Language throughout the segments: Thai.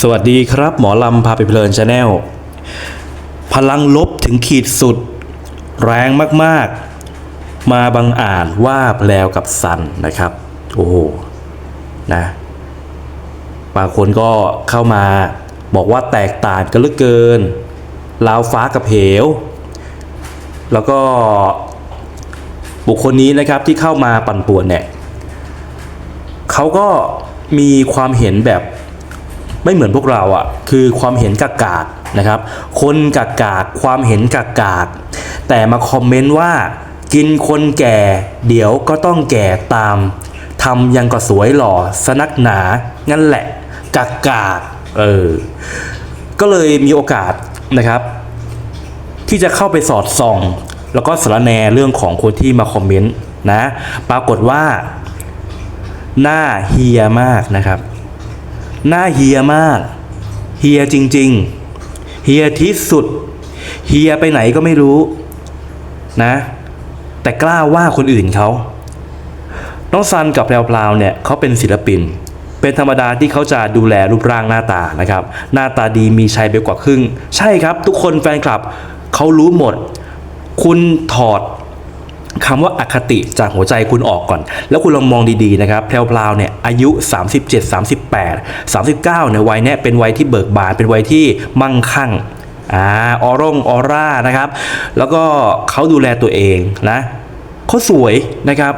สวัสดีครับ หมอลำพาไปเพลินชาแนลพลังลบถึงขีดสุด แรงมากๆ มาบังอ่านว่าแปลวกับสันนะครับ โอ้โหนะบางคนก็เข้ามาบอกว่าแตกต่างกันเหลือเกินลาวฟ้ากับเหว แล้วก็บุคคลนี้นะครับที่เข้ามาปั่นป่วนเนี่ยเขาก็มีความเห็นแบบ ไม่เหมือนพวกเราอะ่ะคือความเห็นกากากนะครับ คนกากากความเห็นกากากแต่มาคอมเมนต์ว่า กินคนแก่ เดี๋ยวก็ต้องแก่ตามทำยังก็สวยหล่อสนักหนางั้นแหละกากากเออก็เลยมีโอกาสนะครับ ที่จะเข้าไปสอดส่อง แล้วก็สารแนเรื่องของคนที่มาคอมเมนต์นะ ปรากฏว่า หน้าเฮียมากนะครับ หน้าเฮียมาก เฮียจริง ๆ เฮียที่สุด เฮียไปไหนก็ไม่รู้นะ แต่กล้าว่าคนอื่นเขา น้องซันกับแพรวาวเนี่ยเขาเป็นศิลปิน เป็นธรรมดาที่เขาจะดูแลรูปร่างหน้าตานะครับ หน้าตาดีมีชัยไปกว่าครึ่ง ใช่ครับ ทุกคนแฟนคลับเขารู้หมด คุณถอด คำว่าอคติจากหัวใจคุณออกก่อน แล้วคุณลองมองดีๆนะครับแพรวๆเนี่ยอายุ 37 38 39เนี่ยวัยเนี้ยเป็นวัยที่เบิกบานเป็นวัยที่มั่งคั่งอ่าออร่งออร่านะครับ แล้วก็เขาดูแลตัวเองนะเขาสวยนะครับ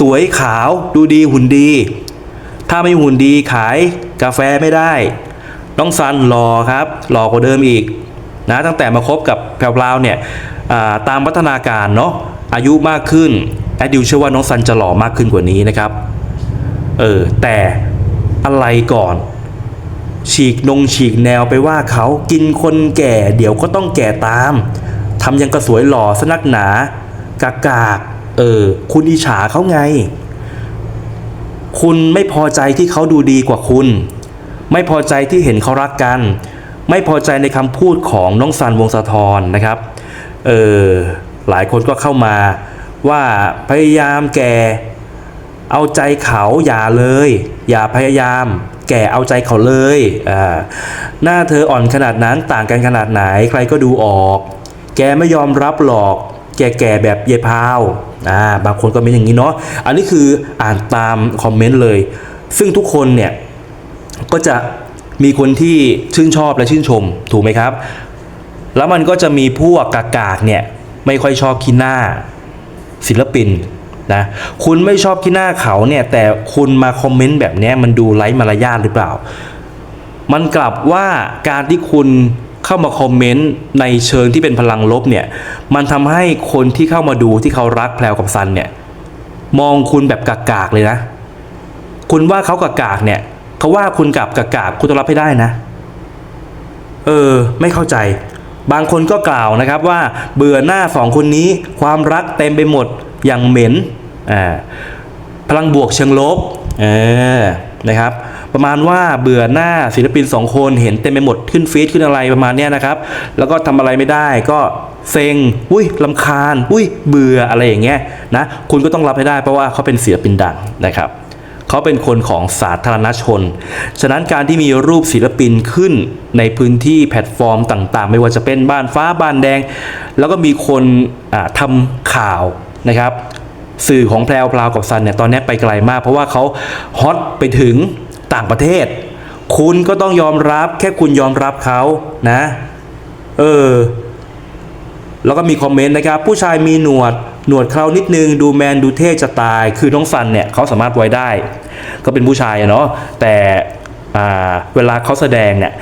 สวยขาวดูดีหุ่นดี ถ้าไม่หุ่นดีขายกาแฟไม่ได้ น้องซันรอครับรอกว่าเดิมอีกนะตั้งแต่มาคบกับแพรวๆเนี่ยตามพัฒนาการเนาะ อายุมากขึ้นแอดดิวเชื่อว่าน้องซันจะหล่อมากขึ้นกว่านี้นะครับ เออ แต่อะไรก่อน ฉีกนงฉีกแนวไปว่าเขากินคนแก่เดี๋ยวก็ต้องแก่ตามทำยังกระสวยหล่อสนักหนากากากเออ คุณอิจฉาเขาไง คุณไม่พอใจที่เขาดูดีกว่าคุณ ไม่พอใจที่เห็นเขารักกัน ไม่พอใจในคำพูดของน้องซันวงศธรนะครับ เออ หลายคนก็เข้ามาว่าพยายามแก่เอาใจเขาอย่าเลย อย่าพยายาม แก่เอาใจเขาเลยอ่าหน้าเธออ่อนขนาดนั้นต่างกันขนาดไหนใครก็ดูออก แกไม่ยอมรับหรอก แก่ๆแบบเยพาวอ่าบางคนก็เป็นอย่างนี้เนาะอันนี้คืออ่านตามคอมเมนต์เลย ซึ่งทุกคนเนี่ยก็จะมีคนที่ชื่นชอบและชื่นชมถูกไหมครับ แล้วมันก็จะมีพวกกากากเนี่ย ไม่ค่อยชอบขี้หน้า ศิลปินนะคุณไม่ชอบขี้หน้าเขาเนี่ยแต่คุณมาคอมเมนต์แบบนี้มันดูไร้มารยาทหรือเปล่า มันกลับว่าการที่คุณเข้ามาคอมเมนต์ในเชิงที่เป็นพลังลบเนี่ยมันทำให้คนที่เข้ามาดูที่เขารักแพลวกับซันเนี่ยมองคุณแบบกากๆเลยนะ คุณว่าเขากากากเนี่ยเขาว่าคุณกับกากากคุณต้องรับให้ได้นะ เออ ไม่เข้าใจ บางคนก็กล่าวนะครับว่าเบื่อหน้าสองคนนี้ความรักเต็มไปหมดอย่างเหม็นอ่าพลังบวกเชิงลบเออนะครับประมาณว่าเบื่อหน้าศิลปินสองคนเห็นเต็มไปหมดขึ้นฟีดขึ้นอะไรประมาณเนี้ยนะครับ แล้วก็ทำอะไรไม่ได้ก็เซ็งอุ้ยลำคาญ อุ้ยเบื่ออะไรอย่างเงี้ยนะคุณก็ต้องรับให้ได้เพราะว่าเขาเป็นศิลปินดังนะครับ เขาเป็นคนของสาธารณชน ฉะนั้นการที่มีรูปศิลปินขึ้นในพื้นที่แพลตฟอร์มต่างๆ ไม่ว่าจะเป็นบ้านฟ้าบ้านแดง แล้วก็มีคนอ่าทำข่าวนะครับสื่อของแพรวพราวกับซันเนี่ยตอนนี้ไปไกลมาก เพราะว่าเขาฮอตไปถึงต่างประเทศ คุณก็ต้องยอมรับแค่คุณยอมรับเขานะ เออ แล้วก็มีคอมเมนต์นะครับ ผู้ชายมีหนวด หนวดเครานิดนึง ดูแมนดูเท่จะตาย คือน้องซันเนี่ยเขาสามารถไว้ได้ ก็เป็นผู้ชายเนาะแต่เวลาเขาแสดงเนี่ย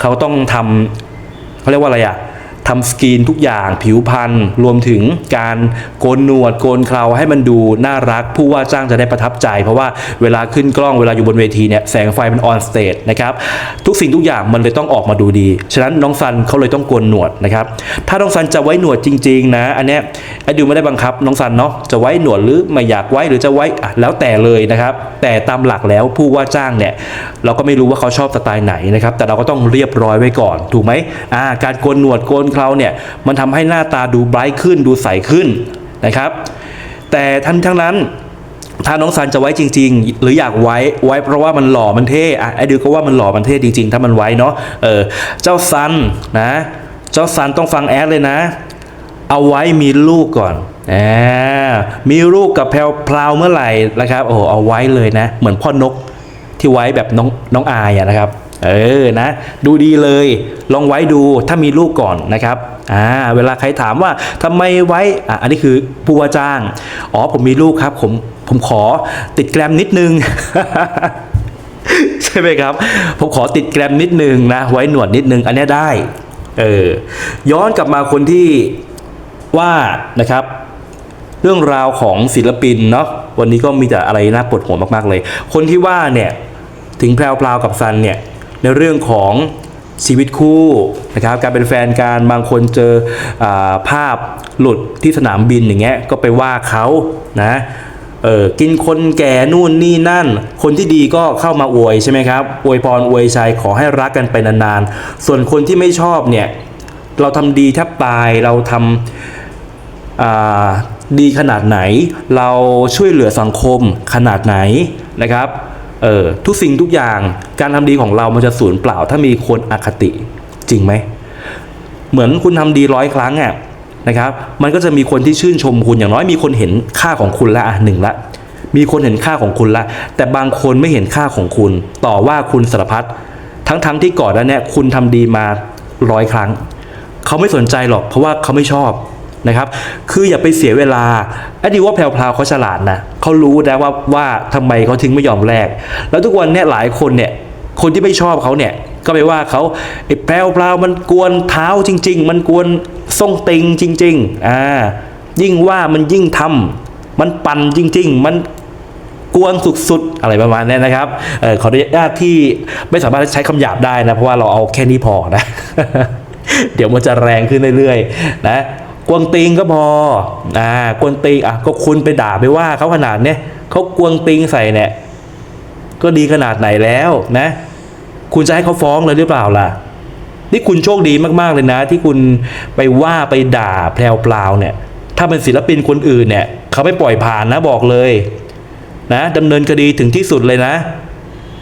เขาต้องทำเขาเรียกว่าอะไรอะ ทำสกรีนทุกอย่างผิวพรรณรวมถึงการโกนหนวดโกนเคราให้มันดูน่ารัก ผู้ว่าจ้างจะได้ประทับใจ เพราะว่าเวลาขึ้นกล้องเวลาอยู่บนเวทีเนี่ยแสงไฟมันออนสเตจนะครับทุกสิ่งทุกอย่างมันเลยต้องออกมาดูดี ฉะนั้นน้องซันเขาเลยต้องโกนหนวดนะครับถ้าน้องซันจะไว้หนวดจริง ๆ นะ อันเนี้ยไอ้ดูไม่ได้บังคับน้องซันเนาะจะไว้หนวดหรือไม่อยากไว้หรือจะไว้แล้วแต่เลยนะครับแต่ตามหลักแล้วผู้ว่าจ้างเนี่ยเราก็ไม่รู้ว่าเขาชอบสไตล์ไหนนะครับแต่เราก็ต้องเรียบร้อยไว้ก่อนถูกไหมอ่าการโกนหนวดโกนเราเนี่ยมันทำให้หน้าตาดูไบรท์ขึ้นดูใสขึ้นนะครับ แต่ทั้งทั้งนั้นถ้าน้องซันจะไว้จริง ๆ หรืออยากไว้ไว้เพราะว่ามันหล่อมันเท่อะไอ้ดิวก็ว่ามันหล่อมันเท่จริง ๆ ถ้ามันไว้เนาะเออเจ้าซันนะเจ้าซันต้องฟังแอดเลยนะ เอาไว้มีลูกก่อนอ่ามีลูกกับแพลวพราวเมื่อไหร่นะครับโอ้เอาไว้เลยนะ เหมือนพ่อนกที่ไว้แบบน้องน้องอายอะนะครับ เออนะดูดีเลยลองไว้ดูถ้ามีลูกก่อนนะครับอ่าเวลาใครถามว่าทำไมไว้อะอันนี้คือผู้ว่าจ้าง อ๋อผมมีลูกครับ ผมผมขอติดแกรมนิดนึงใช่ไหมครับ ผมขอติดแกรมนิดนึงนะไว้หนวดนิดนึงอันนี้ได้เออย้อนกลับมาคนที่ว่านะครับ เรื่องราวของศิลปินเนาะวันนี้ก็มีแต่อะไรน่าปวดหัวมากๆเลย คนที่ว่าเนี่ยถึงแพรวพราวกับซันเนี่ย ในเรื่องของชีวิตคู่นะครับการเป็นแฟนกันบางคนเจออภาพหลุดที่สนามบินอย่างเงี้ยก็ไปว่าเขานะเออกินคนแก่นู่นนี่นั่น คนที่ดีก็เข้ามาอวยใช่ไหมครับอวยพรอวยชัยขอให้รักกันไปนานๆ ส่วนคนที่ไม่ชอบเนี่ยเราทำดีแทบตายเราทำดีขนาดไหน เราช่วยเหลือสังคมขนาดไหนนะครับ เออทุกสิ่งทุกอย่างการทำดีของเรามันจะสูญเปล่า ถ้ามีคนอคติจริงไหม เหมือนคุณทำดีร้อยครั้งอะนะครับ มันก็จะมีคนที่ชื่นชมคุณอย่างน้อยมีคนเห็นค่าของคุณละอะหนึ่งละ มีคนเห็นค่าของคุณละ แต่บางคนไม่เห็นค่าของคุณ ต่อว่าคุณสารพัดทั้งๆที่ก่อนหนั้นเนี่ยคุณทำดีมาร้อยครั้ง เขาไม่สนใจหรอกเพราะว่าเขาไม่ชอบ นะครับ คืออย่าไปเสียเวลาไอ้ดีว่าแพลวพราวเขาฉลาดนะเขารู้นะว่าว่าทำไมเขาถึงไม่ยอมแลกแล้วทุกวันเนี่ยหลายคนเนี่ยคนที่ไม่ชอบเขาเนี่ยก็ไปว่าเขาไอ้แพลวพราวมันกวนเท้าจริง ๆ มันกวนทรงติงจริงๆอ่ายิ่งว่ามันยิ่งทำมันปั่นจริง ๆ มันกวนสุดๆ อะไรประมาณนี้นะครับเออขออนุญาตที่ไม่สามารถใช้คำหยาบได้นะ เพราะว่าเราเอาแค่นี้พอนะ เดี๋ยวมันจะแรงขึ้นเรื่อยๆ นะ กวงติงก็พออ่ากวงติงอะก็คุณไปด่าไปว่าเขาขนาดเนี้ยเขากวงติงใส่เนี่ยก็ดีขนาดไหนแล้วนะ คุณจะให้เขาฟ้องเลยหรือเปล่าล่ะนี่คุณโชคดีมากๆเลยนะ ที่คุณไปว่าไปด่าแพรวพลาเนี่ย ถ้าเป็นศิลปินคนอื่นเนี่ยเขาไม่ปล่อยผ่านนะบอกเลยนะดำเนินคดีถึงที่สุดเลยนะ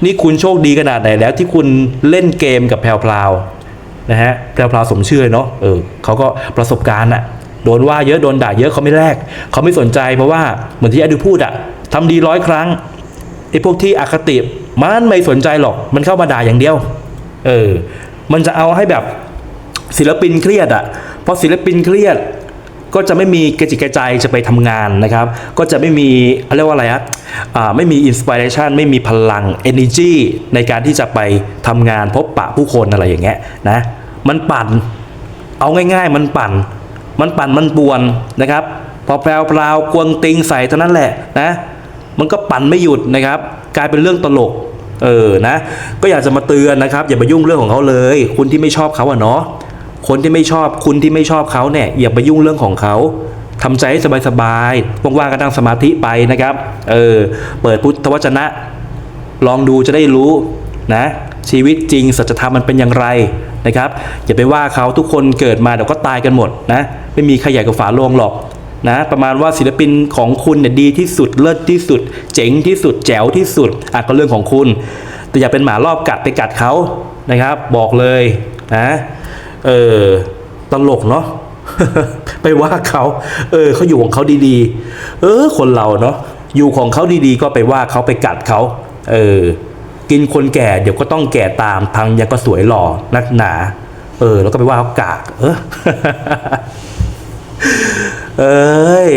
นี่คุณโชคดีขนาดไหนแล้วที่คุณเล่นเกมกับแพรวพลาว นะฮะแพรวพลาสมชื่อเนาะเออเขาก็ประสบการณ์อะโดนว่าเยอะโดนด่าเยอะเขาไม่แลกเขาไม่สนใจเพราะว่าเหมือนที่อดูพูดอะทำดีร้อยครั้งไอ้พวกที่อคติมันไม่สนใจหรอกมันเข้ามาด่าอย่างเดียว เออ มันจะเอาให้แบบศิลปินเครียดอะพอศิลปินเครียด ก็จะไม่มีกระจิตกระใจจะไปทำงานนะครับ ก็จะไม่มีเขาเรียกว่าอะไรอะ ไม่มีอินสปิเรชันไม่มีพลัง energy ในการที่จะไปทำงานพบปะผู้คนอะไรอย่างเงี้ยนะมันปั่นเอาง่ายๆ มันปั่น มันปั่นมันป่วนนะครับ พอแพรวพราวกวงติงใส่เท่านั้นแหละนะมันก็ปั่นไม่หยุดนะครับ กลายเป็นเรื่องตลกเออนะ ก็อยากจะมาเตือนนะครับ อย่าไปยุ่งเรื่องของเขาเลย คุณที่ไม่ชอบเขาอะเนาะคนที่ไม่ชอบคุณที่ไม่ชอบเขาเนี่ยอย่าไปยุ่งเรื่องของเขา ทำใจให้สบายๆว่างๆก็นั่งสมาธิไปนะครับ เออ เปิดพุทธวจนะ ลองดูจะได้รู้นะ ชีวิตจริงสัจธรรมมันเป็นอย่างไรนะครับ อย่าไปว่าเขาทุกคนเกิดมาเดี๋ยวก็ตายกันหมดนะ ไม่มีใครใหญ่กว่าฝาโลงหรอกนะประมาณว่าศิลปินของคุณเนี่ยดีที่สุดเลิศที่สุด เจ๋งที่สุดแจ๋วที่สุดอะก็เรื่องของคุณ แต่อย่าเป็นหมารอบกัดไปกัดเขานะครับ บอกเลยนะเออตลกเนาะ ไปว่าเขาเออเขาอยู่ของเขาดีๆ เออ คนเราเนาะอยู่ของเขาดีๆ ก็ไปว่าเขาไปกัดเขาเออ กินคนแก่เดี๋ยวก็ต้องแก่ตามพังยังก็สวยหล่อนักหนา เออ แล้วก็ไปว่าเขากาก เออเอ้ย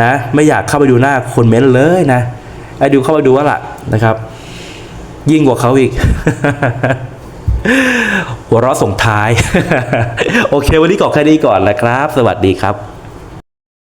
นะ ไม่อยากเข้าไปดูหน้าคนเม้นเลยนะไอ้ดูเข้าไปดูว่าล่ะนะครับ ยิ่งกว่าเขาอีก หัวเราะส่งท้าย โอเค วันนี้ก่อแค่นี้ก่อนนะครับ สวัสดีครับ